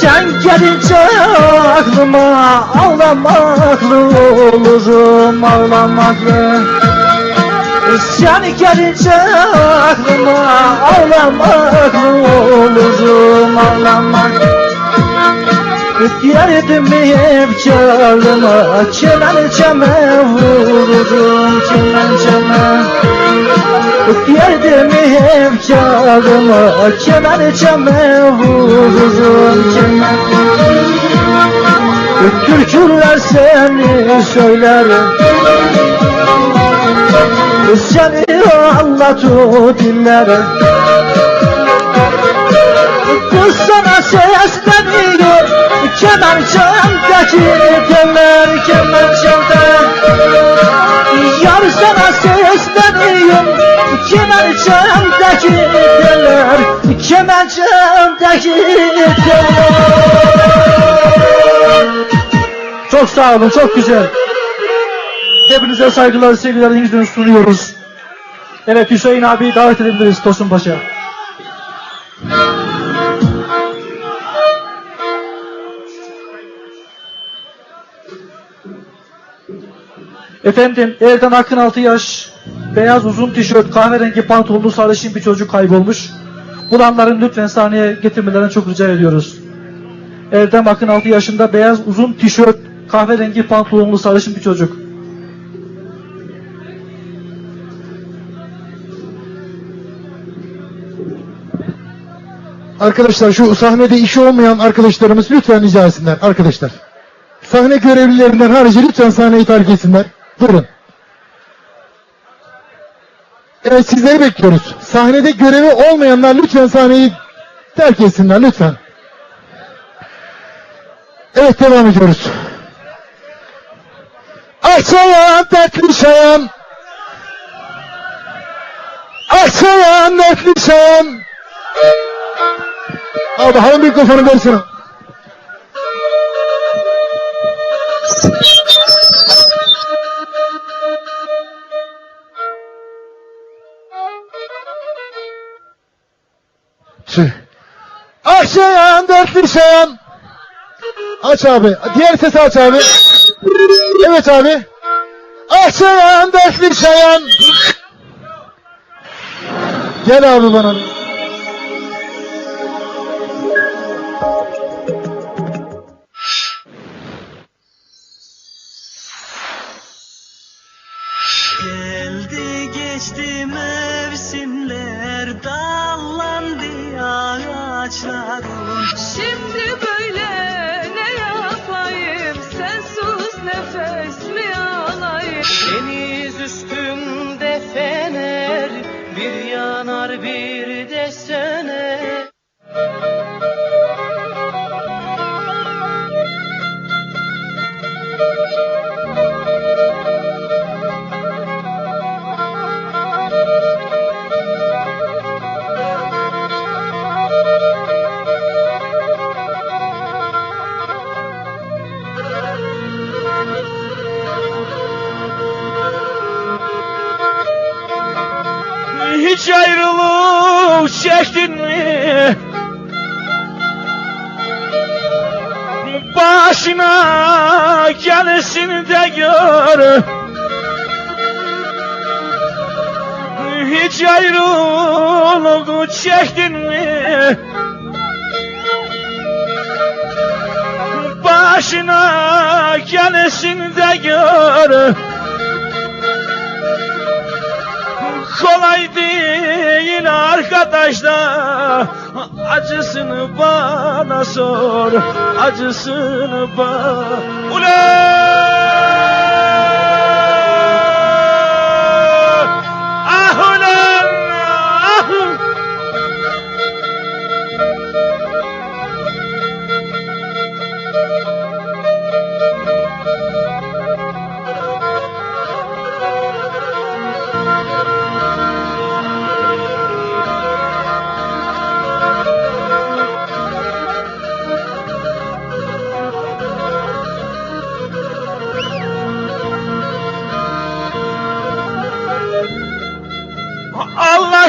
Sen gelince aklıma ağlamaklı olurum ağlamaklı. Sen gelince aklıma ağlamaklı olurum ağlamaklı. Diyardimi hep canıma Kemençeme vururum kemençeme Diyardimi hep canıma Kemençeme vururum kemençeme Türküler seni söylerim. Seni anlatı dinlerim. Kız sana sesleniyor Kemer çamdaki teller kemer Teller Çok sağ olun çok güzel. Hepinize saygılar sevgilerinizi sunuyoruz. Evet Hüseyin abi davet edebiliriz Tosun Paşa Efendim Erdem Akın 6 yaş, beyaz uzun tişört, kahverengi pantolonlu sarışın bir çocuk kaybolmuş. Bulanların lütfen sahneye getirmelerini çok rica ediyoruz. Erdem Akın 6 yaşında beyaz uzun tişört, kahverengi pantolonlu sarışın bir çocuk. Arkadaşlar şu sahnede işi olmayan arkadaşlarımız lütfen rica etsinler arkadaşlar. Sahne görevlilerinden harici lütfen sahneyi terk etsinler. Buyurun. Evet sizleri bekliyoruz. Sahnede görevi olmayanlar lütfen sahneyi terk etsinler lütfen. Evet devam ediyoruz. Açayan dertli şayan. Açayan dertli şayan. Abi hava mikrofonu versene. Aşayan dertli şayan. Aç abi. Diğer sesi aç abi. Evet abi. Aşayan dertli şayan. Gel abi bana. Çektin mi? Başına gelsin de gör. Kolay değil arkadaşlar Acısını bana sor Acısını bana Ulan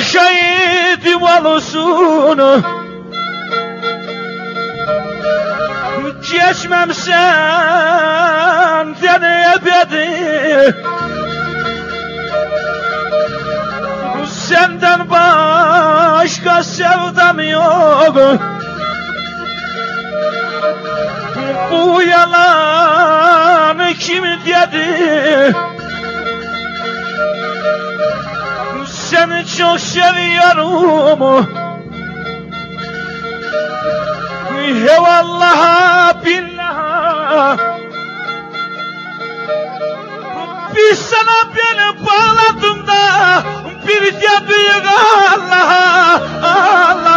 şahidim olsun. Geçmem senden ebedi. Senden başka sevdam yok. Bu yalan kim dedi Seni çok seviyorum. Eyvallah billah Bir sana beni bağladım da Bir de büyük Allah Allah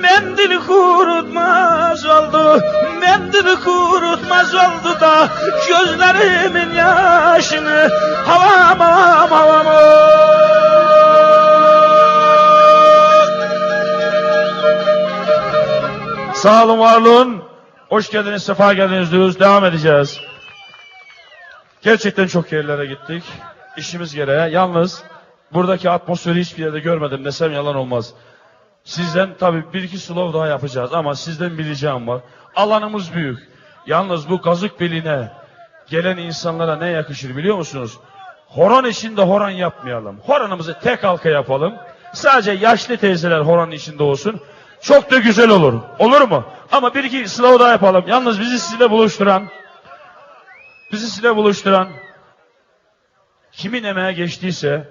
Mendil kurutmaz oldu Mendil kurutmaz oldu da Gözlerimin yaşını Havam havam havam Sağ olun var olun. Hoş geldiniz, sefa geldiniz diyoruz. Devam edeceğiz. Gerçekten çok yerlere gittik. İşimiz gereği. Yalnız buradaki atmosferi hiçbir yerde görmedim desem yalan olmaz. Sizden tabii bir iki slow daha yapacağız ama sizden bir ricam var. Alanımız büyük. Yalnız bu kazık beline gelen insanlara ne yakışır biliyor musunuz? Horon içinde horon yapmayalım. Horonumuzu tek halka yapalım. Sadece yaşlı teyzeler horonun içinde olsun. Çok da güzel olur. Olur mu? Ama bir iki slow daha yapalım. Yalnız bizi sizinle buluşturan, bizi sizinle buluşturan, kimin emeğe geçtiyse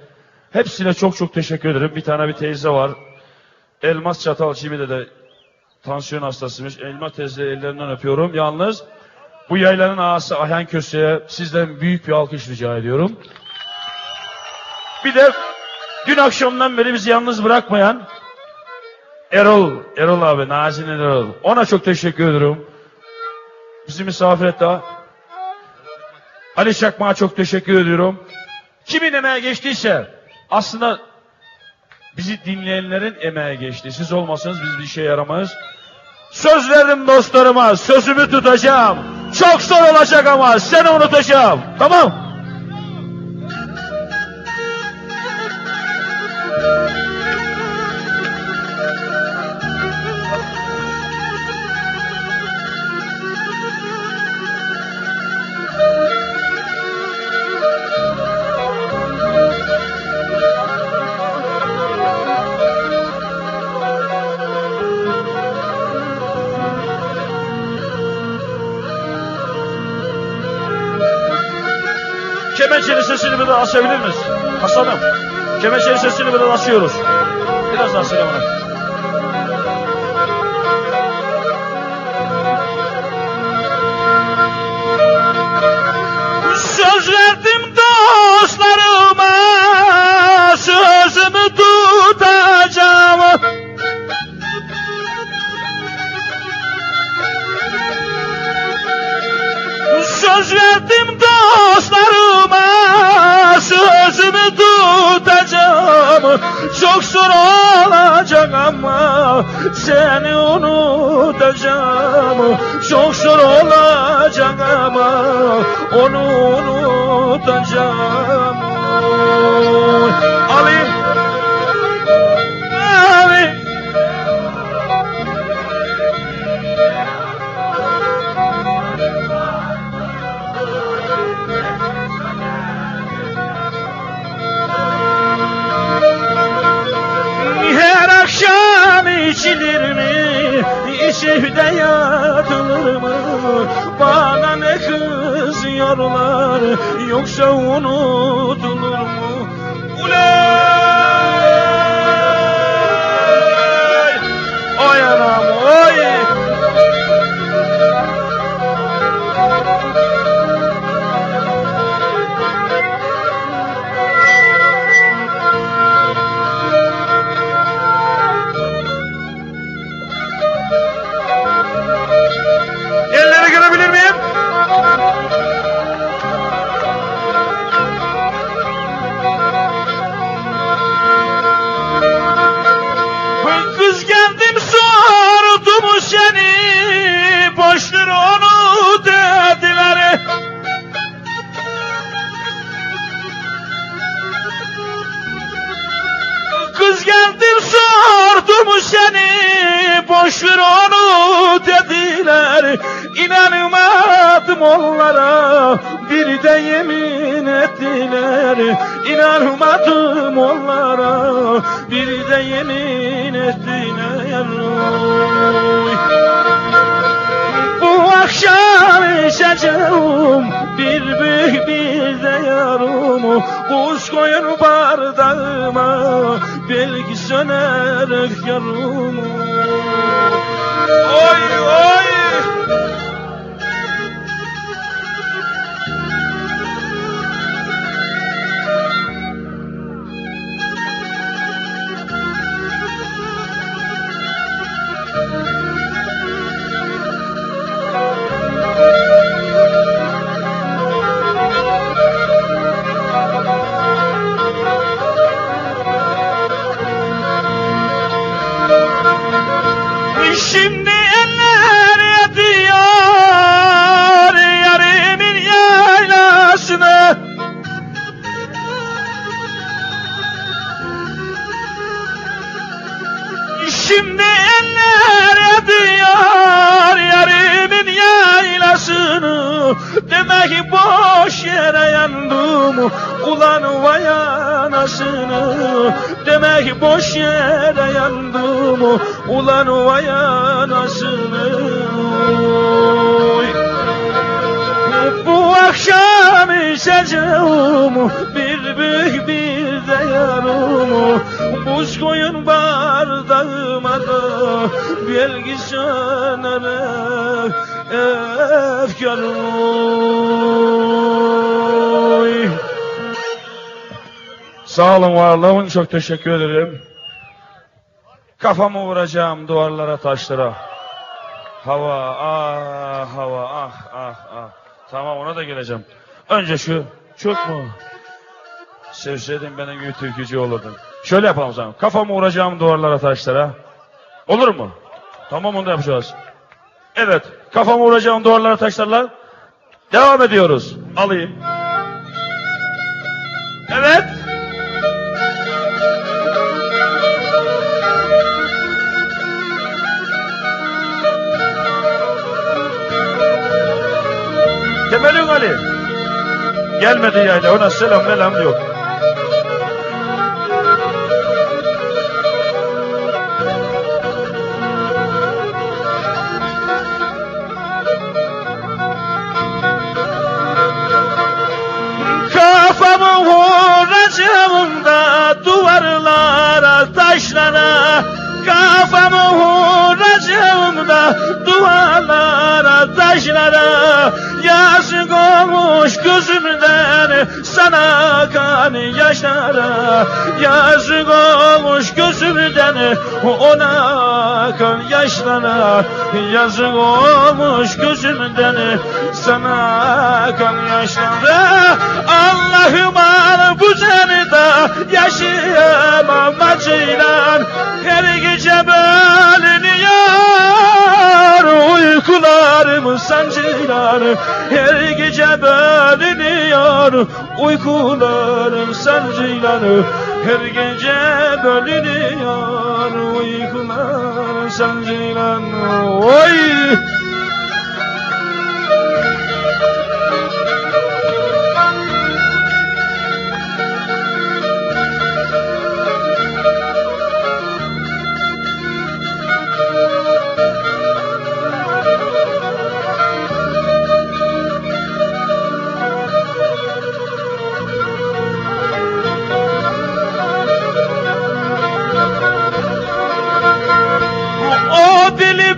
hepsine çok çok teşekkür ederim. Bir tane bir teyze var. Elmas Çatal Çimi'de de tansiyon hastasıymış. Elmas teyze ellerinden öpüyorum. Yalnız bu yaylanın ağası Ayhan Köse'ye sizden büyük bir alkış rica ediyorum. Bir de dün akşamdan beri bizi yalnız bırakmayan Erol, Erol abi, Nazin Erol. Ona çok teşekkür ediyorum. Bizi misafir etti. ha. Ali Çakmak'a çok teşekkür ediyorum. Kimin emeğe geçtiyse aslında bizi dinleyenlerin emeğe geçti. Siz olmasanız biz bir işe yaramayız. Söz verdim dostlarıma, sözümü tutacağım. Çok zor olacak ama seni unutacağım. Tamam? Açabilir miyiz? Hasan'ım. Kemençenin sesini biraz açıyoruz. Biraz daha söyle bana. Söz verdim dostlarıma Sözümü tutacağım Sözümü tutacağım. Çok zor olacak ama Seni unutacağım. Çok zor olacak ama Onu unutacağım. Ali Buz koyun bardağıma belki söner efkarım Oy oy Şimdi eller ediyor yarimin yaylasını Demek boş yere yandım ulan vay anasını Demek boş yere yandım ulan vay anasını. Bu akşam içeceğim bir büyük bir de yarım Buz koyun bardağıma da belki söner efkarım. Sağ olun var olun çok teşekkür ederim. Kafamı vuracağım duvarlara taşlara. Hava ah hava ah ah ah. Tamam ona da geleceğim. Önce şu çok mu? Sevseydin benim gibi türkücü olurdun. Şöyle yapalım o zaman. Kafamı vuracağım duvarlara taşlara. Olur mu? Tamam onu da yapacağız. Evet. Kafamı vuracağım duvarlara taşlarla. Devam ediyoruz. Alayım. Evet. Temelin Ali. Gelmedi yayla ona selam melam yok. Duvarlara taşlara Yazık olmuş gözümden sana kan yaşlara. Yazık olmuş gözümden ona kan yaşlara. Yazık olmuş gözümden sana kan yaşlara. Allah'ım al bu canıda yaşayamam acıyla. Her gece bölünüyor uykularım sancılar Her gece bölünüyor uykularım sancılar Her gece bölünüyor uykular sancılar Oy!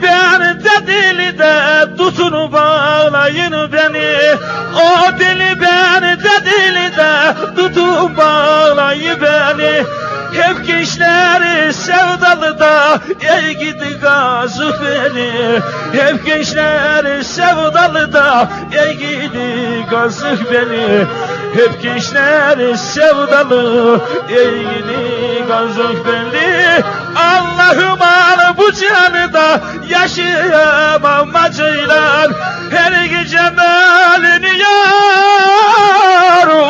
Ben de dili de tutun bağlayın beni. O dili ben de dili de tutun bağlayın beni. Hep gençler sevdalı da ey gidi gazı beni. Hep gençler sevdalı da ey gidi gazı beni. Hep gençler sevdalı ey gidi gazı beni Allah'ım al bu canı da yaşayamam acıyla. Her gece bölünüyor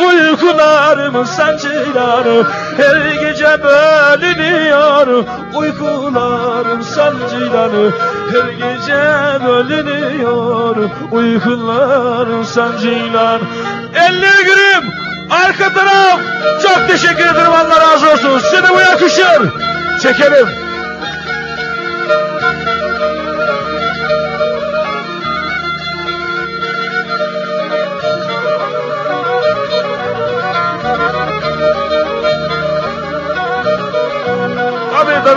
uykularım sancılar? Her gece bölünüyor uykularım sancılar? Her gece bölünüyor uykularım sancılar? Elli gülüm arka taraf. Çok teşekkür ederim. Allah razı olsun. Seni bu yakışır. Çekelim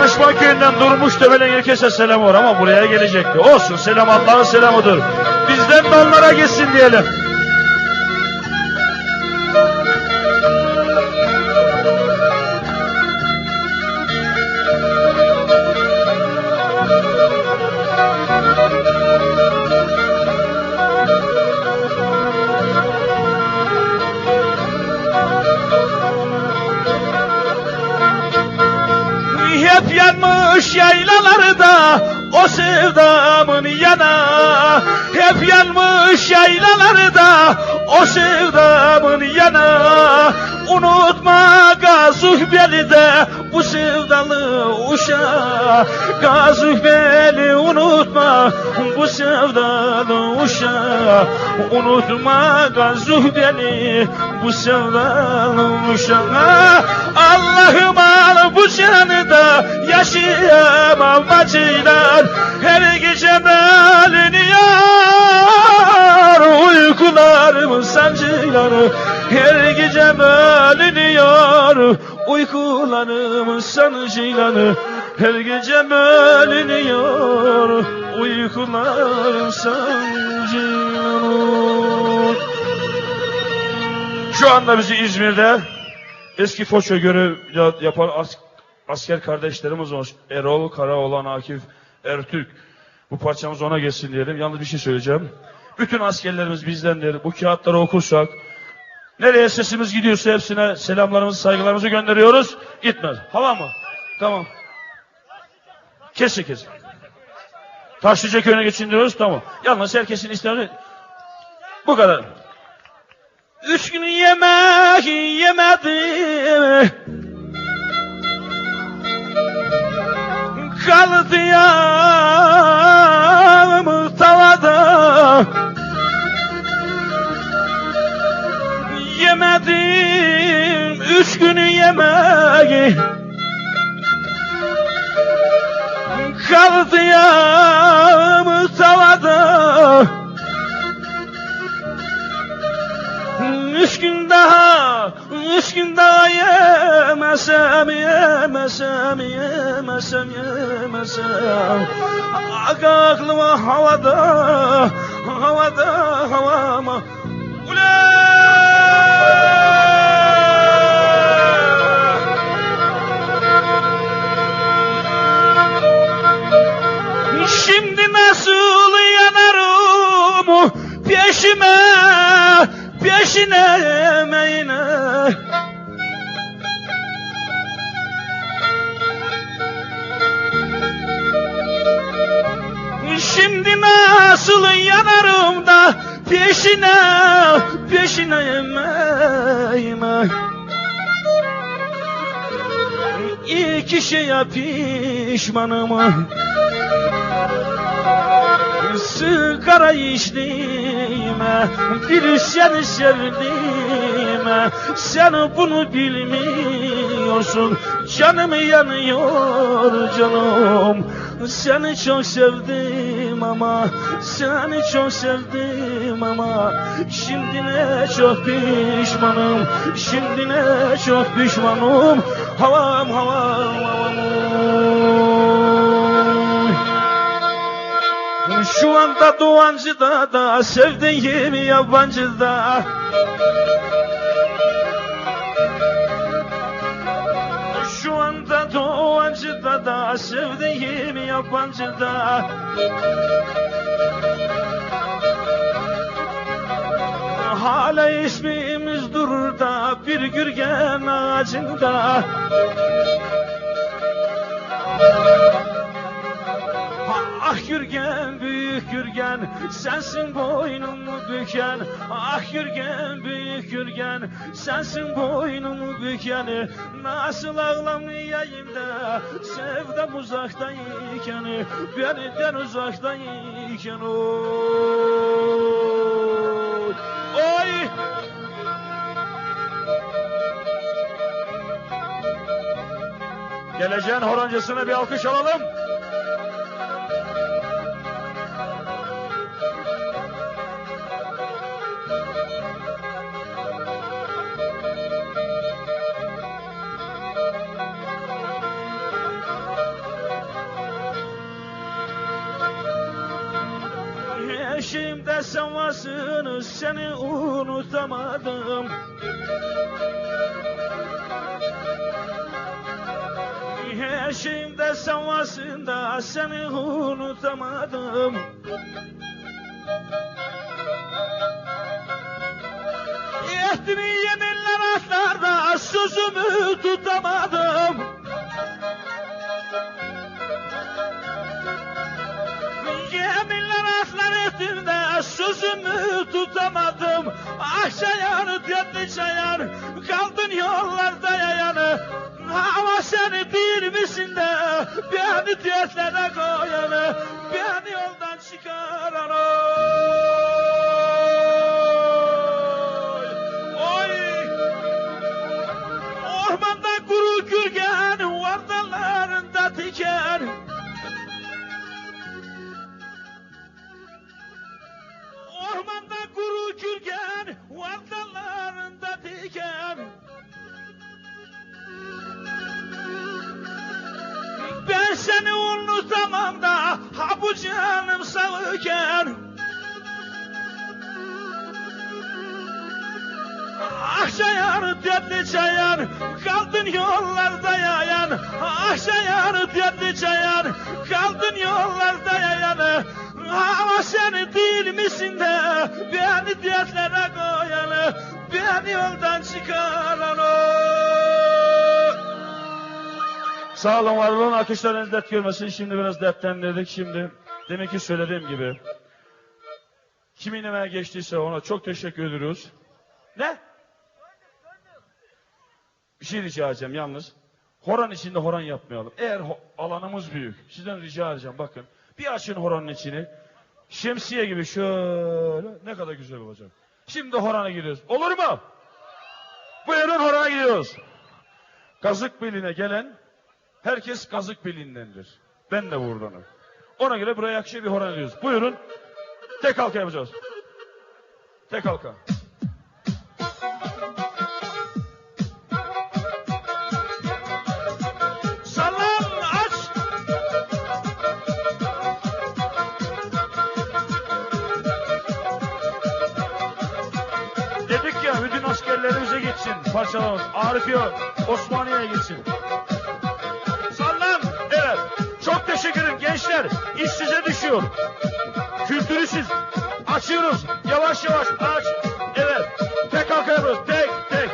danışman köyünden durmuş demelen herkese selam var ama buraya gelecekti. Olsun selam Allah'ın selamıdır. Bizden de onlara gitsin diyelim. Hep yanmış yaylalarda o sevdamın yana Unutma Gazuhbeli de bu sevdalı uşağı Gazuhbeli unutma bu sevdalı uşağı Unutma Gazuhbeli bu sevdalı uşağı Allah'ım al bu canı da yaşayamam acıyla Her gece bölünüyor uykularım sancıları Her gece bölünüyor uykularım sancıları Her gece bölünüyor uykularım sancıları Şu anda bizi İzmir'de eski Foç'a görev ya- yapan as- asker kardeşlerimiz var. Erol, Karaoğlan, Akif, Ertürk. Bu parçamız ona geçsin diyelim. Yalnız bir şey söyleyeceğim. Bütün askerlerimiz bizdendir. Bu kağıtları okursak nereye sesimiz gidiyorsa hepsine selamlarımızı, saygılarımızı gönderiyoruz. Gitmez. Hava mı? Tamam. Kesin kesin. Taşlıca köyüne geçin diyoruz. Tamam. Yalnız herkesin isteğini bu kadar. Üç gün yemek yemedim. Kaldı yağım tavada. Yemedim üç günü yemeği. Kaldı yağım tavada. Üç gün daha, üç gün daha yemesem, yemesem, yemesem, yemesem. Ak aklıma havada, havada, havama. Şimdi nasıl yanarım? Peşime peşine emeğine Şimdi nasıl yanarım da peşine peşine emeğime İki şeye pişmanım Sigara içtiğime seni sevdiğime. Sen bunu bilmiyorsun Canım yanıyor canım. Seni çok sevdim ama Seni çok sevdim ama. Şimdi ne çok pişmanım Şimdi ne çok pişmanım. Havam havam havam şu anda doğancıda da sevdiğim yabancıda. Şu anda doğancıda da sevdiğim yabancıda. Hala ismimiz durur da bir gürgen ağacında Ah Gürgen büyük Gürgen sensin boynumu büken. Ah Gürgen büyük Gürgen sensin boynumu büken. Nasıl ağlamayayım da sevdam uzaktayken Benden uzaktayken oy Oy! Geleceğin horoncasına bir alkış alalım. Sen varsın seni unutamadım. Eşimde sen varsın da seni unutamadım. Ettiğin yeminler atlarda sözümü tutamadım. Yeminler atlar ettim sözümü tutamadım. Aşayan diyetli çayan kaldın yollarda yayanı Ama seni bir misin de beni diyetlere koyanı Beni yoldan çıkaran Ben seni unutamam da ha bu canım sağırken Ah çayar dertli çayar kaldın yollarda yayan. Ah çayar dertli çayar kaldın yollarda yayan. Ama seni değil misin de beni dertlere koyanı Beni yoldan çıkaran o Sağ olun var olun alkışlarınız dert görmesin şimdi biraz dertlendirdik şimdi demek ki söylediğim gibi Kimin emeğe geçtiyse ona çok teşekkür ediyoruz. Ne? Bir şey rica edeceğim yalnız. Horan içinde horan yapmayalım. Eğer ho- alanımız büyük. Sizden rica edeceğim bakın. Bir açın horanın içini. Şemsiye gibi şöyle. Ne kadar güzel olacak. Şimdi horana gidiyoruz. Olur mu? Buyurun horana gidiyoruz. Kazık beline gelen herkes kazık belindendir. Ben de buradanım. Ona göre buraya yakışır bir horan ediyoruz. Buyurun. Tek halka yapacağız. Tek halka. Dedik ya bütün askerlerimize gitsin parçalamamız. Arif yok. Osmaniye'ye gitsin. İş size düşüyor. Kültürü siz. Açıyoruz. Yavaş yavaş aç. Evet. Tek halka yapıyoruz. Tek tek.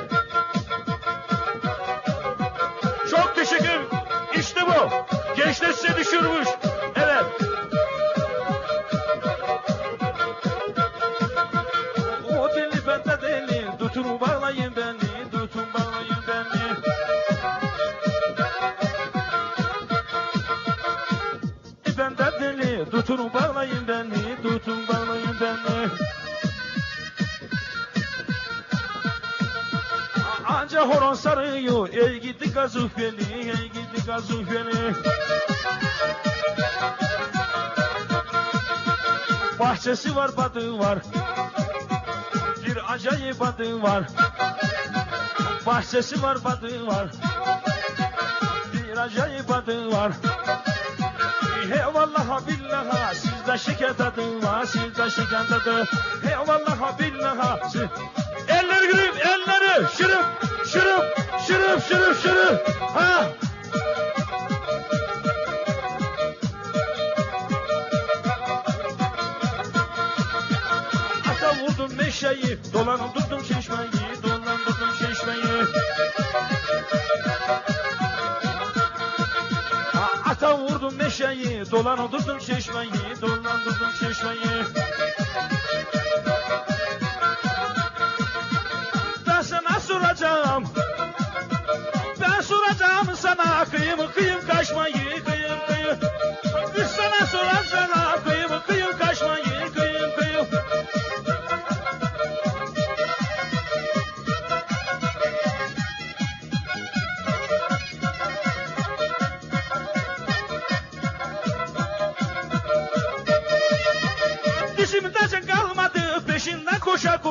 Çok teşekkür. İşte bu. Gençler size düşürmüş. Horon sarıyor ey gidi gazuk beni ey gidi gazuk beni Bahçesi var badı var. Bir acayip adı var. Bahçesi var badı var. Bir acayip adı var. He vallaha billaha sizde şeker tadı var sizde şeker tadı. He vallaha billaha siz... Elleri gülüm elleri şırıp şırıp şırıp şırıp şırıp. Ha. Ata vurdum meşeyi dolandırdım çeşmeyi dolandırdım çeşmeyi. Ha, Ata Dolandırdım meşeyi, dolandırdım çeşmeyi, dolandırdım çeşmeyi.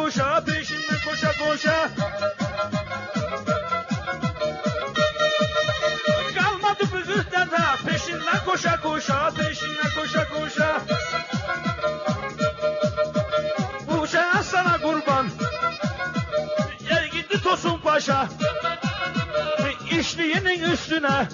Koşa peşinden koşa koşa. Kalmadı bıgıktan da peşinden koşa koşa peşinden koşa koşa. Bu uçağa sana kurban. Yer gitti Tosun Paşa. İşliğinin üstüne